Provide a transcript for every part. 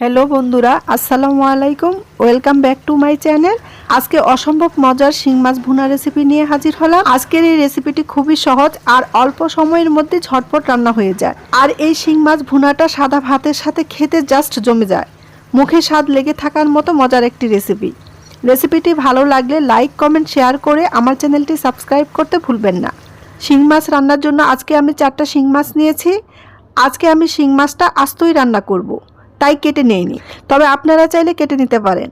Hello বন্ধুরা, আসসালামু আলাইকুম। Welcome back to my channel আজকে অসম্ভব মজার শিং মাছ ভুনা রেসিপি নিয়ে হাজির হলাম। আজকের এই রেসিপিটি খুবই সহজ আর অল্প সময়ের মধ্যে ঝটপট রান্না হয়ে যায়। আর এই শিং মাছ ভুনাটা সাদা ভাতের সাথে খেতে জাস্ট জমে যায়। মুখে স্বাদ লেগে থাকার মতো মজার একটি রেসিপি রেসিপিটি ভালো লাগলে লাইক কমেন্ট শেয়ার করে আমার চ্যানেলটি সাবস্ক্রাইব করতে ভুলবেন না। শিং মাছ রান্নার জন্য আজকে আমি চারটা শিং মাছ নিয়েছি। আজকে আমি শিং মাছটা আস্তই রান্না করব। তাই কেটে নেইনি। তবে আপনারা চাইলে কেটে নিতে পারেন।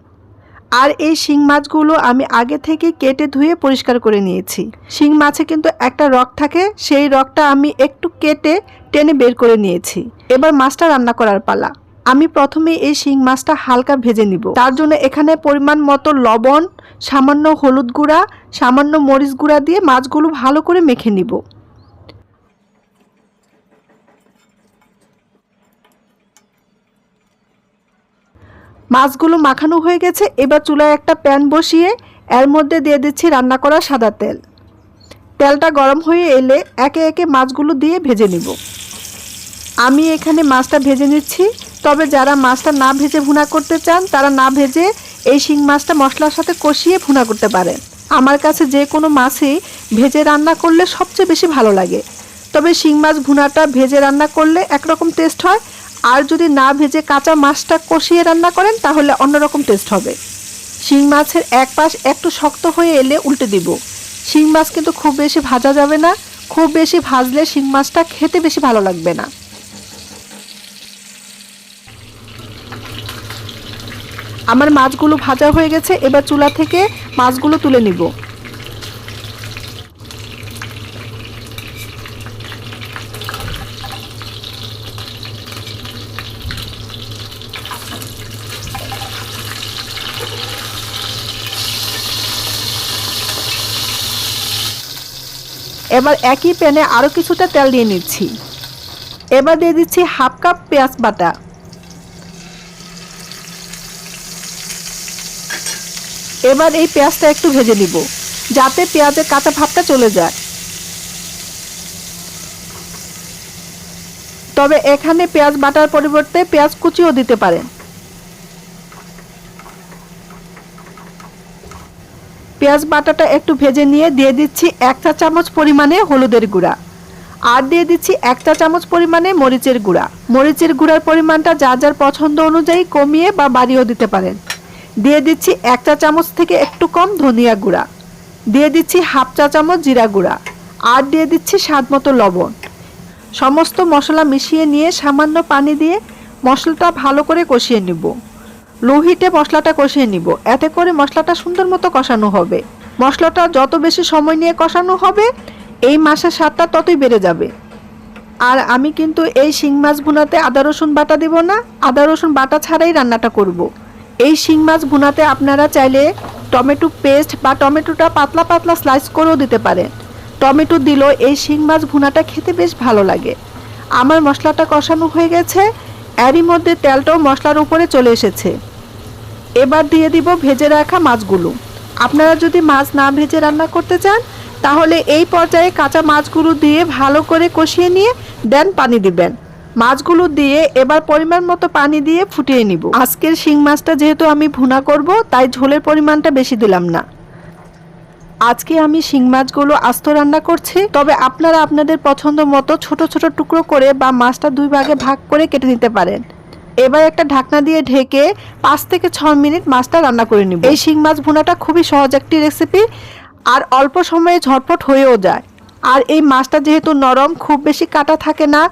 আর এই শিং মাছগুলো আমি আগে থেকে কেটে ধুয়ে পরিষ্কার করে নিয়েছি। শিং মাছে কিন্তু একটা রক থাকে, সেই রকটা আমি একটু কেটে টেনে বের করে নিয়েছি। এবার মাছটা রান্না করার পালা। আমি প্রথমে এই শিং মাছটা হালকা ভেজে নিব। তার জন্য এখানে পরিমাণ মতো লবণ, সামান্য হলুদ গুঁড়া, সামান্য মরিচ গুঁড়া দিয়ে মাছগুলো ভালো করে মেখে নিব। মাছগুলো মাখানো হয়ে গেছে, এবার চুলায় একটা প্যান বসিয়ে এর মধ্যে দিয়ে দিচ্ছি রান্না করা সাদা তেল। তেলটা গরম হয়ে এলে একে একে মাছগুলো দিয়ে ভেজে নিব। আমি এখানে মাছটা ভেজে নিচ্ছি, তবে যারা মাছটা না ভেজে ভুনা করতে চান, তারা না ভেজে এই শিং মাছটা মশলার সাথে কষিয়ে ভুনা করতে পারেন। আমার কাছে যে কোনো মাছই ভেজে রান্না করলে সবচেয়ে বেশি ভালো লাগে। তবে শিং মাছ ভুনাটা ভেজে রান্না করলে একরকম টেস্ট হয় আর যদি না ভেজে কাঁচা মাছটা কষিয়ে রান্না করেন, তাহলে অন্যরকম টেস্ট হবে। শিং মাছের এক পাশ একটু শক্ত হয়ে এলে উল্টে দিব। শিং মাছ কিন্তু খুব বেশি ভাজা যাবে না। খুব বেশি ভাজলে শিং মাছটা খেতে বেশি ভালো লাগবে না। আমার মাছগুলো ভাজা হয়ে গেছে, এবার চুলা থেকে মাছগুলো তুলে নিব। এবার একই প্যানে আরও কিছুটা তেল দিয়ে নিচ্ছি। এবার দিয়ে দিচ্ছি হাফ কাপ পেঁয়াজ বাটা। এবার এই পেঁয়াজটা একটু ভেজে নিব, যাতে পেঁয়াজের কাঁচা ভাবটা চলে যায়। তবে এখানে পেঁয়াজ বাটার পরিবর্তে পেঁয়াজ কুচিও দিতে পারেন। পেঁয়াজ বাটাটা একটু ভেজে নিয়ে দিয়ে দিচ্ছি এক চা চামচ পরিমাণে হলুদের গুঁড়া। আর দিয়ে দিচ্ছি এক চা চামচ পরিমাণে মরিচের গুঁড়া। মরিচের গুঁড়ার পরিমাণটা যা যার পছন্দ অনুযায়ী কমিয়ে বা বাড়িয়েও দিতে পারেন। দিয়ে দিচ্ছি এক চা চামচ থেকে একটু কম ধনিয়া গুঁড়া। দিয়ে দিচ্ছি হাফ চা চামচ জিরা গুঁড়া। আর দিয়ে দিচ্ছি স্বাদ মতো লবণ। সমস্ত মশলা মিশিয়ে নিয়ে সামান্য পানি দিয়ে মশলাটা ভালো করে কষিয়ে নিব। লো হিটে মশলাটা কষিয়ে নিব। এতে করে মশলাটা সুন্দর মতো কষানো হবে। মশলাটা যত বেশি সময় নিয়ে কষানো হবে, এই মাসের স্বাদটা ততই বেড়ে যাবে। আর আমি কিন্তু এই শিং মাছ ভুনাতে আদা, রসুন বাটা দিব না। আদা, রসুন বাটা ছাড়াই রান্নাটা করব। এই শিং মাছ ভুনাতে আপনারা চাইলে টমেটো পেস্ট বা টমেটোটা পাতলা পাতলা স্লাইস করেও দিতে পারেন। টমেটো দিলেও এই শিং মাছ ভুনাটা খেতে বেশ ভালো লাগে। আমার মশলাটা কষানো হয়ে গেছে। এরই মধ্যে তেলটাও মশলার উপরে চলে এসেছে। এবার দিয়ে দিব ভেজে রাখা মাছগুলো। আপনারা যদি মাছ না ভেজে রান্না করতে চান, তাহলে এই পর্যায়ে কাঁচা মাছগুলো দিয়ে ভালো করে কষিয়ে নিয়ে দেন পানি দিবেন। মাছগুলো দিয়ে এবার পরিমাণ মতো পানি দিয়ে ফুটিয়ে নিব। আজকের শিং মাছটা যেহেতু আমি ভুনা করব, তাই ঝোলের পরিমাণটা বেশি দিলাম না। আজকে আমি শিং মাছগুলো আস্ত রান্না করছি, তবে আপনারা আপনাদের পছন্দ মতো ছোট ছোট টুকরো করে বা মাছটা দুই ভাগে ভাগ করে কেটে নিতে পারেন। এবার একটা ঢাকনা দিয়ে ঢেকে পাঁচ থেকে ছ মিনিট মাছটা রান্না করে নিব। এই শিং মাছ ভুনাটা খুবই সহজ একটি রেসিপি আর অল্প সময়ে ঝটপট হয়েও যায়। আর এই মাছটা যেহেতু নরম, খুব বেশি কাটা থাকে না,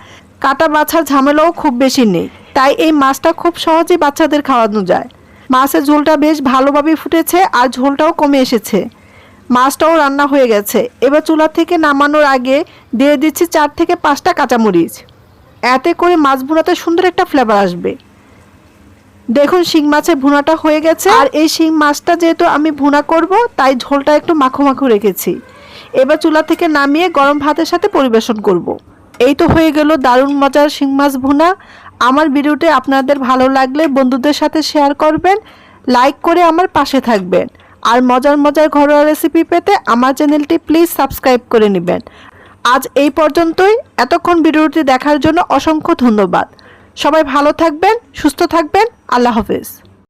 কাটা বাছার ঝামেলাও খুব বেশি নেই। তাই এই মাছটা খুব সহজেই বাচ্চাদের খাওয়ানো যায়। মাছের ঝোলটা বেশ ভালোভাবে ফুটেছে, আর ঝোলটাও কমে এসেছে। মাছটাও রান্না হয়ে গেছে। এবার চুলা থেকে নামানোর আগে দিয়ে দিচ্ছি চার থেকে পাঁচটা কাঁচামরিচ। এতে করে মাছ ভুনাতে সুন্দর একটা ফ্লেভার আসবে। দেখুন, শিং মাছের ভুনাটা হয়ে গেছে। আর এই শিং মাছটা যেহেতু আমি ভুনা করব, তাই ঝোলটা একটু মাখো মাখো রেখেছি। এবার চুলা থেকে নামিয়ে গরম ভাতের সাথে পরিবেশন করব। এই তো হয়ে গেল দারুণ মজার শিং মাছ ভুনা। আমার ভিডিওটি আপনাদের ভালো লাগলে বন্ধুদের সাথে শেয়ার করবেন লাইক করে আমার পাশে থাকবেন। আর মজার মজার ঘরোয়া রেসিপি পেতে আমার চ্যানেলটি প্লিজ সাবস্ক্রাইব করে নেবেন। আজ এই পর্যন্তই। এতক্ষণ ভিডিওটি দেখার জন্য অসংখ্য ধন্যবাদ। সবাই ভালো থাকবেন, সুস্থ থাকবেন। আল্লাহ হাফেজ।